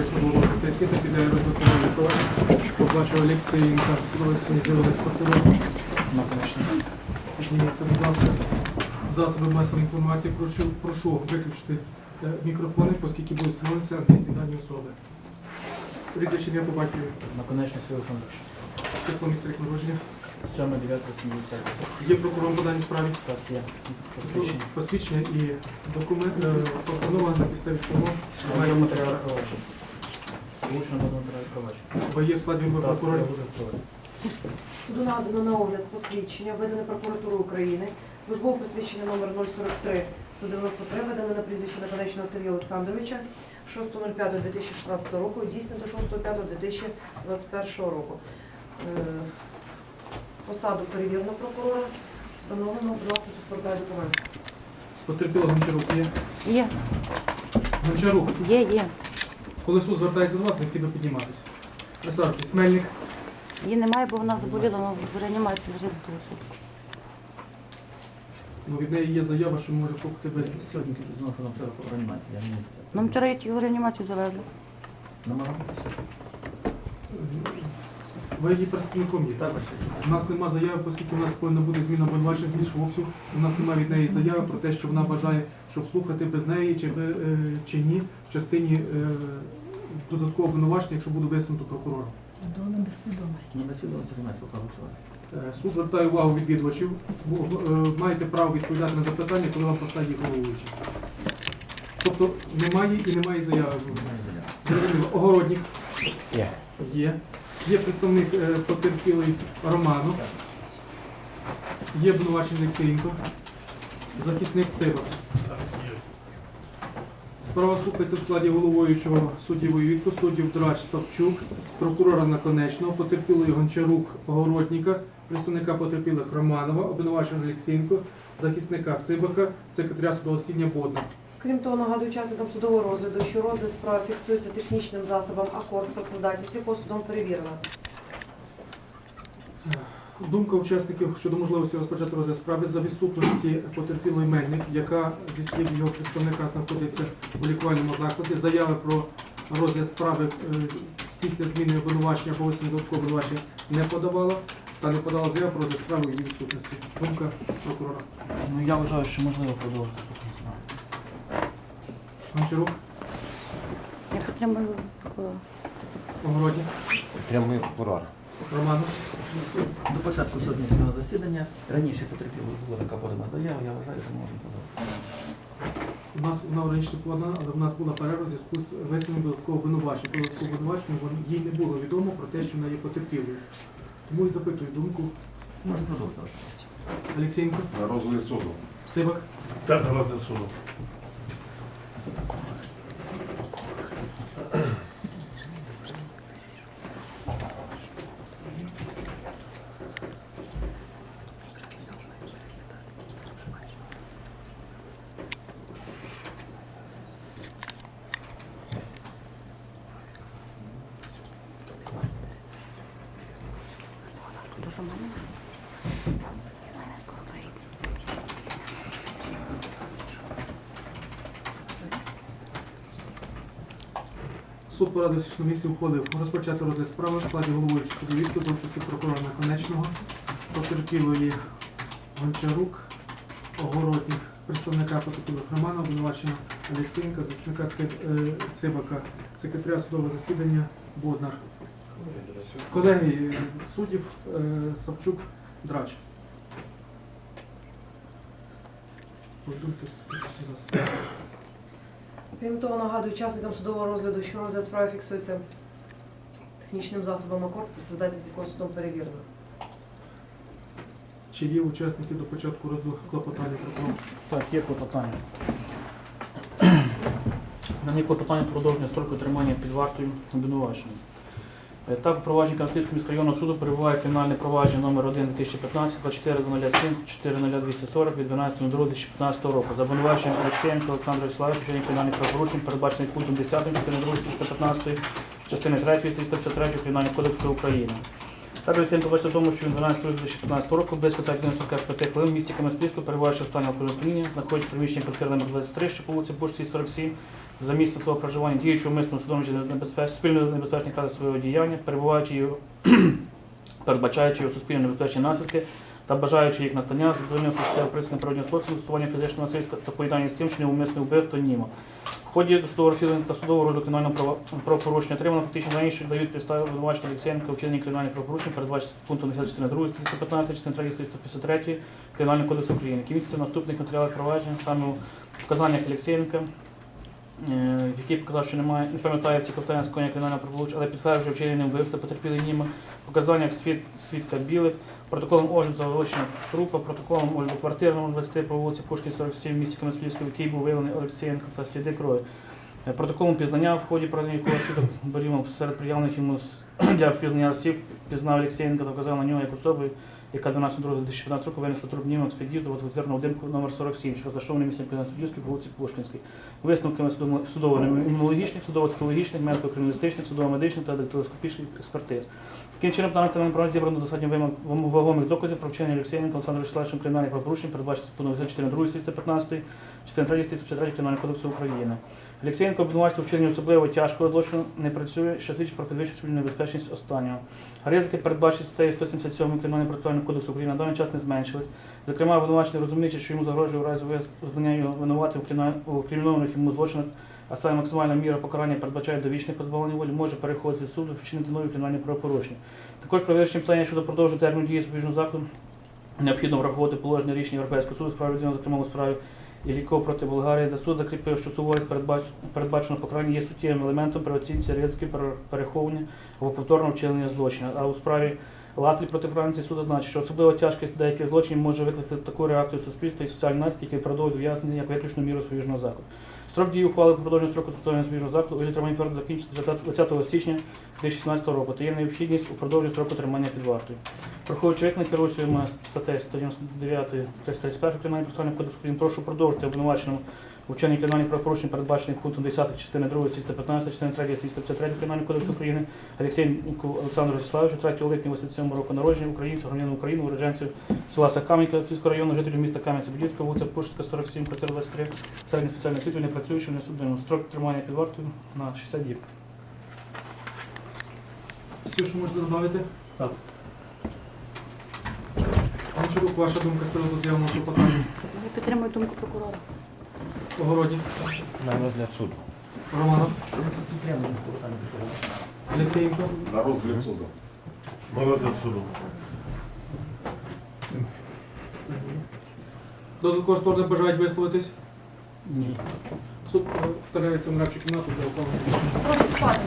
адресу оголошується відкрита піде розблокування провадження. Оплачує Олексієнка, судове засідання з'явилось прокурор. Підніміться, будь ласка. Засоби масової інформації прошу, прошу виключити е, мікрофони, оскільки будуть встановлюватися дані особи. Прізвище ім'я по батькові, Наконечний свій Олександрович. число місця народження. 7 9 70 Є прокурором по даній справі. Так, є. Посвідчення. Посвідчення і документ, е, постанова на підставі чого Має матеріал. Влучно до матеріал провадження. бо є складі прокурорів. Суду надано на огляд посвідчення, видане прокуратурою України, службове посвідчення номер 043 193, видане на прізвище Наконечного Сергія Олександровича 6.05.2016 року, і дійсне до 6.05.2021 року. Е, Посаду перевірено прокурора, встановлено, будь ласка, супердай документ. Потерпіла Гончарук є. Є, Гончарук, є, є. Коли Ісус звертається до вас, необхідно підніматися. Присаджуйтесь. Мельник. Її немає, бо вона заболіла, вона в реанімації лежить до суду. Ну, від неї є заява, що може купити без Сьогодні знову нам треба по реанімації, я не це. Нам вчора її в реанімацію завезли. Номера? Ви її представником є. Так, У нас нема заяви, оскільки у нас повинна бути зміна обвинувачення збільшого обсягу. У нас немає від неї заяви про те, що вона бажає, щоб слухати без неї чи, е, чи ні в частині е, додаткового обвинувачення, якщо буде висунуто прокурором. Не без відомості реанімації поки. Е, Суд звертає увагу відвідувачів. Ви, е, Маєте право відповідати на запитання, коли вам поставить їх головуючий. Тобто немає і немає заяви. Немає заяви. Зрозуміло. Огородник Є. є. Є представник е, потерпілий Роману. Є обвинувачений Олексієнко. Захисник Цибак. Справа слухається в складі головуючого судді Воєвітко, суддів Драч Савчук, прокурора Наконечного, потерпілої Гончарук Огородника, представника потерпілих Романова, обвинуваченого Олексієнко, захисника Цибака, секретаря судового засідання Бодна. Крім того, нагадую учасникам судового розгляду, що розгляд справи фіксується технічним засобом акорд, працездатність якого судом перевірена. Думка учасників щодо можливості розпочати розгляд справи за відсутності потерпілої Мельник, яка зі слів його представника знаходиться у лікувальному закладі. Заяви про розгляд справи е, після зміни обвинувачення або висновку додаткового обвинувачення не подавала та не подала заяву про розгляд справи у її відсутності. Думка прокурора. Ну, я вважаю, що можливо продовжити справу. Гончарук, Я підтримую прокурора. Огородник, Прямий прокурор. Романов. До початку сьогоднішнього засідання раніше потерпіло була така подана заява, я вважаю, що можна продовжити. У нас вона раніше подана, але в нас була перерва в зв'язку з висновком додаткового обвинувачення. Додаткового обвинувачення їй не було відомо про те, що вона є потерпілою. Тому і запитую думку Можна продовжити вашу. Олексієнко, На розгляд суду. Цибак. Так, на розгляд суду. Мене. Суд на місці ухвалив розпочати розгляд справи в складі головуючого суду відповідь до участі прокурора Наконечного, потерпілої Гончарук, Огородник, представника потерпілих Романа, обвинувачення Олексієнка, захисника е, Цибака, секретаря судового засідання Боднар. Колеги суддів е, Савчук, Драч. Крім того, нагадую учасникам судового розгляду, що розгляд справи фіксується технічним засобом акорд, працездатність якого судом перевірена. Чи є учасники до початку розгляду клопотання прокурора? Так, є клопотання. На них клопотання продовження строку тримання під вартою обвинувачення. Так, у провадженні Кам'янського міського районного суду перебуває кримінальне провадження номер 1 2015 2407 40240 від 12.02.2015 року. За обвинуваченням Олексієнка Олександра Вячеславовича вчинення кримінальних правопорушень, передбачених пунктом 10 частини 2 115 частини 3 153 Кримінального кодексу України. Також Олексієнко бачить в тому, що він 12 2015 року без питань 95 хвилин в місті Кам'янського перебуваючи в стані алкогольного знаходиться в приміщенні квартири номер 23, що по вулиці Бушцькій, 47, за місцем свого проживання, діючи умисно судом чи небезпеч... спільно небезпечних ради свого діяння, перебуваючи його, передбачаючи його суспільно небезпечні наслідки та бажаючи їх настання, задовольнення суттєво присутнім природнього способу застосування фізичного насильства та поєднання з цим, чи неумисне вбивство німо. В ході досудового розслідування та судового розгляду кримінального правопорушення отримано фактично дані, що дають підстави обвинувачення Олексієнка у вчиненні кримінальних правопорушень, передбачені пунктом 10 частини 2 статті 115, частини 3 статті 153 Кримінального кодексу України, які наступних матеріалах провадження, саме у показаннях Олексієнка, який показав, що немає, не пам'ятає всіх обставин скоєння кримінального правопорушення, але підтверджує вчинення вбивства потерпіли німа, показаннях свід, свідка білих, протоколом огляду вилучення трупа, протоколом огляду квартирного 20 по вулиці Пушкін 47 в місті Кам'янського, який був виявлений Олексієнком та сліди крові. Е, Протоколом пізнання в ході проведення якого свідок Борімов серед приявлених йому для впізнання осіб пізнав Олексієнка та вказав на нього як особу, яка 12.02.2015 року винесла труп німок з під'їзду в будинку номер 47, що розташований місті Кам'янського по вулиці Пушкінській. Висновками судово- судово-імунологічних, судово-цитологічних, медико-криміналістичних, судово-медичних та дактилоскопічних експертиз. Таким чином, даним кримінальним провадженням зібрано достатньо вагомих доказів про вчинення Олексієнка Олександром Вячеславовичем кримінальних правопорушень, передбачено пунктом 4 2 статті 15, частини 3 статті 53 Кримінального кодексу України. Олексієнко обвинувачується в вчиненні особливо тяжкого злочину не працює, що свідчить про підвищену спільну небезпечність останнього. Ризики, передбачені статтею 177 Кримінального процесуального кодексу України, на даний час не зменшились. Зокрема, обвинувачений розуміючи, що йому загрожує в разі виз- визнання його винуватим у кримінованих йому злочинах, а саме максимальна міра покарання передбачає довічне позбавлення волі, може переходити з суду, вчинити нові кримінальні правопорушення. Також про вирішення питання щодо продовження терміну дії запобіжного заходу необхідно враховувати положення рішення Європейського суду з прав зокрема у справі Іліко проти Болгарії, де суд закріпив, що суворість передбач... передбаченого покарання є суттєвим елементом при оцінці ризиків переховування або повторного вчинення злочину. А у справі Латлі проти Франції суд зазначив, що особливо тяжкість деяких злочинів може викликати таку реакцію суспільства і соціальні наслідки, які продовжують ув'язнення як виключну міру запобіжного заходу. Строк дії ухвали про продовження строку застосування запобіжного заходу у вигляді твердо закінчиться 20 січня 2016 року та є необхідність у продовженні строку тримання під вартою. Враховуючи виклик керуючими статтею 199 331 Кримінального процесуального кодексу України, прошу продовжити обвинуваченому вчиненні кримінальних правопорушень, передбачених пунктом 10 частини 2 статті 115, частини 3 статті 153 Кримінального кодексу України, Олексійку Олександру Вячеславовичу, 3 липня 87 року народження, українцю, громадянину України, уродженцю села Сахамінка, Київського району, жителю міста Кам'янця-Подільського, вулиця Пушкінська, 47, квартира 23, середнє спеціальне освітлення, працюючим несудним. Строк тримання під вартою на 60 діб. Все, що можете додати? Так. Гончарук, ваша думка з приводу з'явленого клопотання. Я підтримую думку прокурора. Огородник, На розгляд суду. Романов, Олексієнко, На розгляд суду. Додатково сторони бажають висловитись. Ні. Суд передається в нарадчу кімнату для рішення. Прошу встати.